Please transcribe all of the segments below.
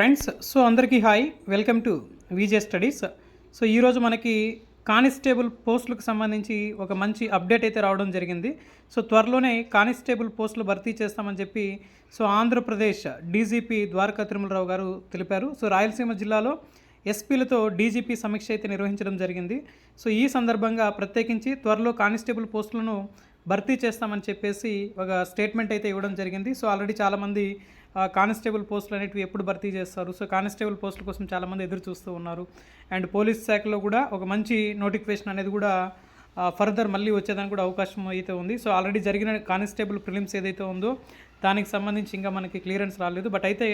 Friends so అందరికీ hi. Welcome to VJ studies so ఈరోజు మనకి కానిస్టేబుల్ పోస్టులకు సంబంధించి ఒక మంచి అప్డేట్ అయితే రావడం జరిగింది. సో త్వరలోనే కానిస్టేబుల్ పోస్టులు భర్తీ చేస్తామని చెప్పి సో ఆంధ్రప్రదేశ్ డీజీపీ ద్వారకా తిరుమలరావు గారు తెలిపారు. సో రాయలసీమ జిల్లాలో ఎస్పీలతో డీజీపీ సమీక్ష అయితే నిర్వహించడం జరిగింది. సో ఈ సందర్భంగా ప్రత్యేకించి త్వరలో కానిస్టేబుల్ పోస్టులను భర్తీ చేస్తామని చెప్పేసి ఒక స్టేట్మెంట్ అయితే ఇవ్వడం జరిగింది. సో ఆల్రెడీ చాలామంది కానిస్టేబుల్ పోస్టులు అనేటివి ఎప్పుడు భర్తీ చేస్తారు. సో కానిస్టేబుల్ పోస్టుల కోసం చాలామంది ఎదురు చూస్తూ ఉన్నారు. అండ్ పోలీస్ శాఖలో కూడా ఒక మంచి నోటిఫికేషన్ అనేది కూడా ఫర్దర్ మళ్ళీ వచ్చేదానికి కూడా అవకాశం అయితే ఉంది. సో ఆల్రెడీ జరిగిన కానిస్టేబుల్ ప్రిలిమ్స్ ఏదైతే ఉందో దానికి సంబంధించి ఇంకా మనకి క్లియరెన్స్ రాలేదు. బట్ అయితే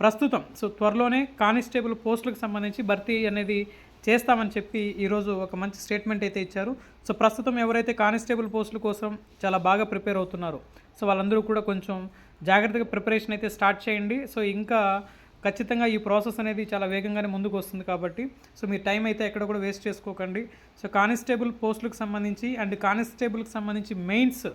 ప్రస్తుతం సో త్వరలోనే కానిస్టేబుల్ పోస్టులకు సంబంధించి భర్తీ అనేది చేస్తామని చెప్పి ఈరోజు ఒక మంచి స్టేట్మెంట్ అయితే ఇచ్చారు. సో ప్రస్తుతం ఎవరైతే కానిస్టేబుల్ పోస్టుల కోసం చాలా బాగా ప్రిపేర్ అవుతున్నారో సో వాళ్ళందరూ కూడా కొంచెం జాగ్రత్తగా ప్రిపరేషన్ అయితే స్టార్ట్ చేయండి. సో ఇంకా ఖచ్చితంగా ఈ ప్రాసెస్ అనేది చాలా వేగంగానే ముందుకు వస్తుంది కాబట్టి సో మీ టైం అయితే ఎక్కడ కూడా వేస్ట్ చేసుకోకండి. సో కానిస్టేబుల్ పోస్టులకు సంబంధించి అండ్ కానిస్టేబుల్కి సంబంధించి మెయిన్స్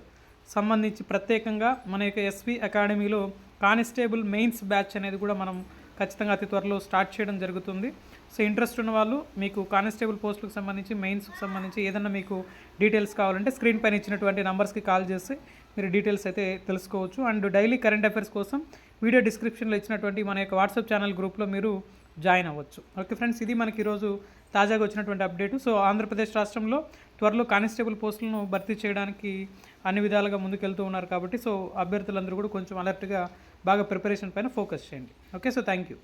సంబంధించి ప్రత్యేకంగా మన యొక్క ఎస్వి అకాడమీలో కానిస్టేబుల్ మెయిన్స్ బ్యాచ్ అనేది కూడా మనం ఖచ్చితంగా అతి త్వరలో స్టార్ట్ చేయడం జరుగుతుంది. సో ఇంట్రెస్ట్ ఉన్న వాళ్ళు మీకు కానిస్టేబుల్ పోస్టులకు సంబంధించి మెయిన్స్కి సంబంధించి ఏదన్నా మీకు డీటెయిల్స్ కావాలంటే స్క్రీన్ పైన ఇచ్చినటువంటి నంబర్స్కి కాల్ చేసి మీరు డీటెయిల్స్ అయితే తెలుసుకోవచ్చు. అండ్ డైలీ కరెంట్ అఫైర్స్ కోసం వీడియో డిస్క్రిప్షన్లో ఇచ్చినటువంటి మన యొక్క వాట్సాప్ ఛానల్ గ్రూప్లో మీరు జాయిన్ అవ్వచ్చు. ఓకే ఫ్రెండ్స్ ఇది మనకి ఈరోజు తాజాగా వచ్చినటువంటి అప్డేట్. సో ఆంధ్రప్రదేశ్ రాష్ట్రంలో త్వరలో కానిస్టేబుల్ పోస్టులను భర్తీ చేయడానికి అన్ని విధాలుగా ముందుకెళ్తూ ఉన్నారు కాబట్టి సో అభ్యర్థులందరూ కూడా కొంచెం అలర్ట్గా బాగా ప్రిపరేషన్ పైన ఫోకస్ చేయండి. Okay so thank you.